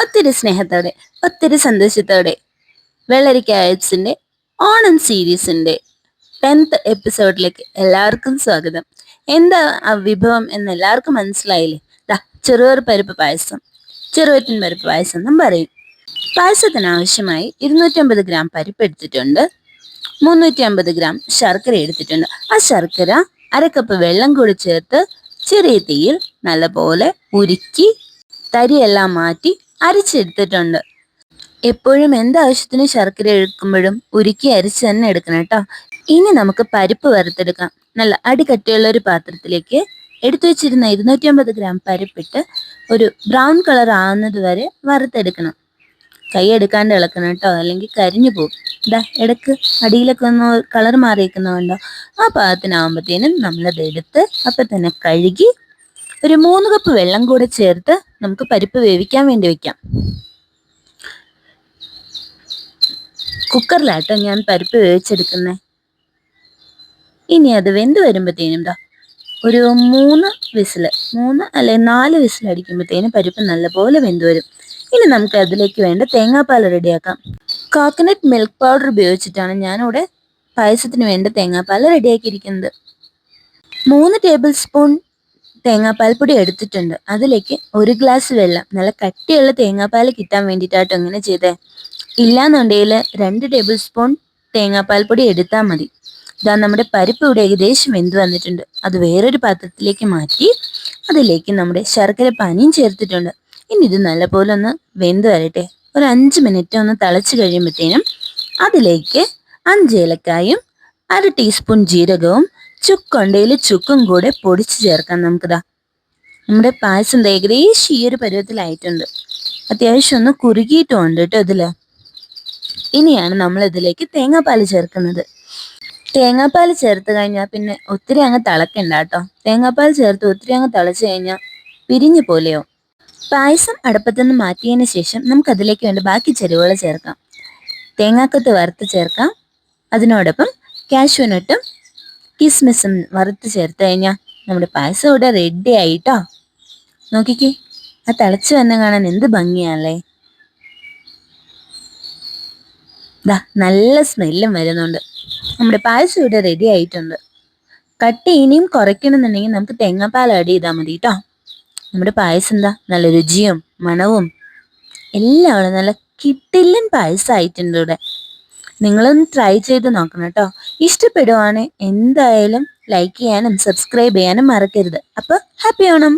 ഒത്തിരി സ്നേഹത്തോടെ ഒത്തിരി സന്തോഷത്തോടെ വെള്ളരിക്ക ആയപ്സിന്റെ ഓണം സീരീസിന്റെ ടെൻത്ത് എപ്പിസോഡിലേക്ക് എല്ലാവർക്കും സ്വാഗതം. എന്താ ആ വിഭവം എന്ന് എല്ലാവർക്കും മനസ്സിലായില്ലേ? ദാ ചെറുപയർ പരിപ്പ് പായസം ചെറുപറ്റിൻ പരിപ്പ് പായസം എന്നും പറയും. പായസത്തിന് ആവശ്യമായി ഇരുന്നൂറ്റമ്പത് ഗ്രാം പരിപ്പ് എടുത്തിട്ടുണ്ട്. മുന്നൂറ്റി അമ്പത് ഗ്രാം ശർക്കര എടുത്തിട്ടുണ്ട്. ആ ശർക്കര അരക്കപ്പ് വെള്ളം കൂടി ചേർത്ത് ചെറിയ തീയിൽ നല്ലപോലെ ഉരുക്കി തരിയെല്ലാം മാറ്റി അരച്ചെടുത്തിട്ടുണ്ട്. എപ്പോഴും എന്താവശ്യത്തിന് ശർക്കര എടുക്കുമ്പോഴും ഉരുക്കി അരിച്ച് തന്നെ എടുക്കണം കേട്ടോ. ഇനി നമുക്ക് പരിപ്പ് വറുത്തെടുക്കാം. നല്ല അടികട്ടിയുള്ള ഒരു പാത്രത്തിലേക്ക് എടുത്തു വെച്ചിരുന്ന ഇരുന്നൂറ്റി ഗ്രാം പരിപ്പിട്ട് ഒരു ബ്രൗൺ കളർ ആവുന്നത് വരെ വറുത്തെടുക്കണം. കൈ എടുക്കാണ്ട് ഇളക്കണം കേട്ടോ. അല്ലെങ്കിൽ കരിഞ്ഞു പോകും. ഇതാ ഇടയ്ക്ക് അടിയിലൊക്കെ ഒന്ന് കളർ മാറിയിരിക്കുന്നുണ്ടോ ആ പാകത്തിനാവുമ്പോഴത്തേനും നമ്മളത് എടുത്ത് അപ്പം തന്നെ കഴുകി ഒരു മൂന്ന് കപ്പ് വെള്ളം കൂടെ ചേർത്ത് നമുക്ക് പരിപ്പ് വേവിക്കാൻ വേണ്ടി വെക്കാം. കുക്കറിലാട്ടോ ഞാൻ പരിപ്പ് വേവിച്ചെടുക്കുന്നത് ഇനി അത് വെന്ത് വരുമ്പോഴത്തേനും ദാ ഒരു മൂന്ന് വിസിൽ മൂന്ന് അല്ലെ നാല് വിസിൽ അടിക്കുമ്പോഴത്തേനും പരിപ്പ് നല്ലപോലെ വെന്ത് വരും. ഇനി നമുക്ക് അതിലേക്ക് വേണ്ട തേങ്ങാപ്പാൽ റെഡിയാക്കാം. കോക്കനട്ട് മിൽക്ക് പൗഡർ ഉപയോഗിച്ചിട്ടാണ് ഞാനിവിടെ പായസത്തിന് വേണ്ട തേങ്ങാപ്പാൽ റെഡിയാക്കിയിരിക്കുന്നത്. മൂന്ന് ടേബിൾ സ്പൂൺ തേങ്ങാപ്പാൽ പൊടി എടുത്തിട്ടുണ്ട്. അതിലേക്ക് ഒരു ഗ്ലാസ് വെള്ളം. നല്ല കട്ടിയുള്ള തേങ്ങാപ്പാൽ കിട്ടാൻ വേണ്ടിയിട്ടാട്ടോ ഇങ്ങനെ ചെയ്തേ. ഇല്ലാന്നുണ്ടെങ്കിൽ രണ്ട് ടേബിൾ സ്പൂൺ തേങ്ങാപ്പാൽപ്പൊടി എടുത്താൽ മതി. ഇതാ നമ്മുടെ പരിപ്പ് ഇവിടെ ഏകദേശം വെന്ത് വന്നിട്ടുണ്ട്. അത് വേറൊരു പാത്രത്തിലേക്ക് മാറ്റി അതിലേക്ക് നമ്മുടെ ശർക്കര പാനിയും ചേർത്തിട്ടുണ്ട്. ഇനി ഇത് നല്ലപോലെ ഒന്ന് വെന്ത് വരട്ടെ. ഒരു അഞ്ച് മിനിറ്റ് ഒന്ന് തിളച്ച് കഴിയുമ്പോഴത്തേനും അതിലേക്ക് അഞ്ച് ഏലക്കായും അര ടീസ്പൂൺ ജീരകവും ചുക്കുണ്ടയിൽ ചുക്കും കൂടെ പൊടിച്ച് ചേർക്കാം നമുക്കിതാ. നമ്മുടെ പായസം ഏകദേശം ഈ ഒരു പരുവത്തിലായിട്ടുണ്ട്. അത്യാവശ്യം ഒന്ന് കുറുകിയിട്ടുമുണ്ട് കേട്ടോ ഇതിൽ ഇനിയാണ് നമ്മൾ ഇതിലേക്ക് തേങ്ങാപ്പാൽ ചേർക്കുന്നത്. തേങ്ങാപ്പാൽ ചേർത്ത് കഴിഞ്ഞാൽ പിന്നെ ഒത്തിരി അങ്ങ് തിളക്കണ്ട കേട്ടോ തേങ്ങാപ്പാൽ ചേർത്ത് ഒത്തിരി അങ്ങ് തിളച്ച് കഴിഞ്ഞാൽ പിരിഞ്ഞു പോലെയോ പായസം അടുപ്പത്തുനിന്ന് മാറ്റിയതിന് ശേഷം നമുക്കതിലേക്ക് വേണ്ട ബാക്കി ചേരുവകൾ ചേർക്കാം. തേങ്ങാക്കത്ത് വറുത്ത് ചേർക്കാം. അതിനോടൊപ്പം കാഷ്യൂനട്ടും കിസ്മിസും വറുത്ത് ചേർത്ത് കഴിഞ്ഞാൽ നമ്മുടെ പായസം ഇവിടെ റെഡി ആയിട്ടോ? നോക്കിക്കേ ആ തിളച്ച് വന്ന കാണാൻ എന്ത് ഭംഗിയാണല്ലേ? ദാ നല്ല സ്മെല്ലും വരുന്നുണ്ട്. നമ്മുടെ പായസം ഇവിടെ റെഡി ആയിട്ടുണ്ട്. കട്ടി ഇനിയും കുറയ്ക്കണമെന്നുണ്ടെങ്കിൽ നമുക്ക് തേങ്ങാപ്പാൽ ആഡ് ചെയ്താൽ മതി കേട്ടോ നമ്മുടെ പായസം എന്താ? നല്ല രുചിയും മണവും എല്ലാം നല്ല കിട്ടില്ലൻ പായസമായിട്ടുണ്ട് ഇവിടെ. നിങ്ങളൊന്ന് ട്രൈ ചെയ്ത് നോക്കണം കേട്ടോ. ഇഷ്ടപ്പെടുവാണെങ്കിൽ എന്തായാലും ലൈക്ക് ചെയ്യാനും സബ്സ്ക്രൈബ് ചെയ്യാനും മറക്കരുത്. അപ്പോൾ ഹാപ്പി ഓണം